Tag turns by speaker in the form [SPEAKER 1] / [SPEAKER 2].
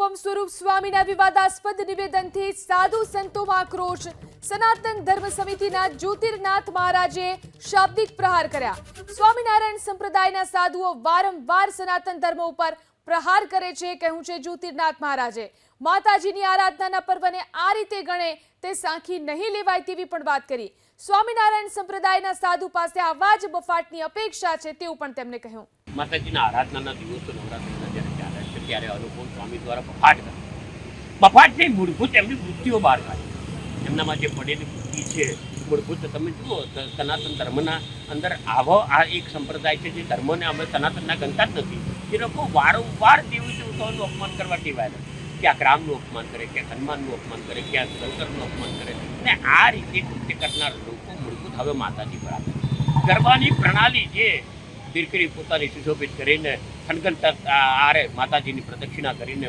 [SPEAKER 1] અનુપમ સ્વરૂપ સ્વામીના વિવાદાસ્પદ નિવેદનથી સાધુ સંતોમાં આક્રોશ. સનાતન ધર્મ સમિતિના જ્યોતિર્નાથ મહારાજે શાબ્દિક પ્રહાર કર્યા. સ્વામિનારાયણ સંપ્રદાયના સાધુઓ વારંવાર સનાતન ધર્મ ઉપર પ્રહાર કરે છે કહ્યું છે જ્યોતિર્નાથ મહારાજે. માતાજીની આરાધનાના પર્વને આ રીતે ગણે તે સાંખી નહીં લેવાય તેવી પણ વાત કરી. સ્વામિનારાયણ સંપ્રદાયના સાધુ પાસે આવા જ બફાટની અપેક્ષા છે તેવું પણ તેમણે કહ્યું.
[SPEAKER 2] માતાજીના આરાધનાના દિવસો નવરાત્રિના ત્યારે અનુપમ સ્વામી દ્વારા બફાટ કરે. બફાટની મૂળભૂત એમની વૃત્તિઓ બહાર કાઢે. એમનામાં જે પડેલી વૃત્તિ છે, મૂળભૂત તમે જુઓ સનાતન ધર્મના અંદર આવો, આ એક સંપ્રદાય છે જે ધર્મને અમે સનાતનના ગણતા જ નથી. એ લોકો વારંવાર દેવી દેવતાઓનું અપમાન કરવા ટેવાયેલા ક્યાંક રામનું અપમાન કરે ક્યાંક હનુમાનનું અપમાન કરે ક્યાંક શંકરનું અપમાન કરે. અને આ રીતે કૃત્ય કરનાર લોકો મૂળભૂત હવે માતાજી પર આવે ગરબાની પ્રણાલી જે દીકરી પોતાની સુશોભિત કરીને ખનગન આરે માતાજીની પ્રદક્ષિણા કરીને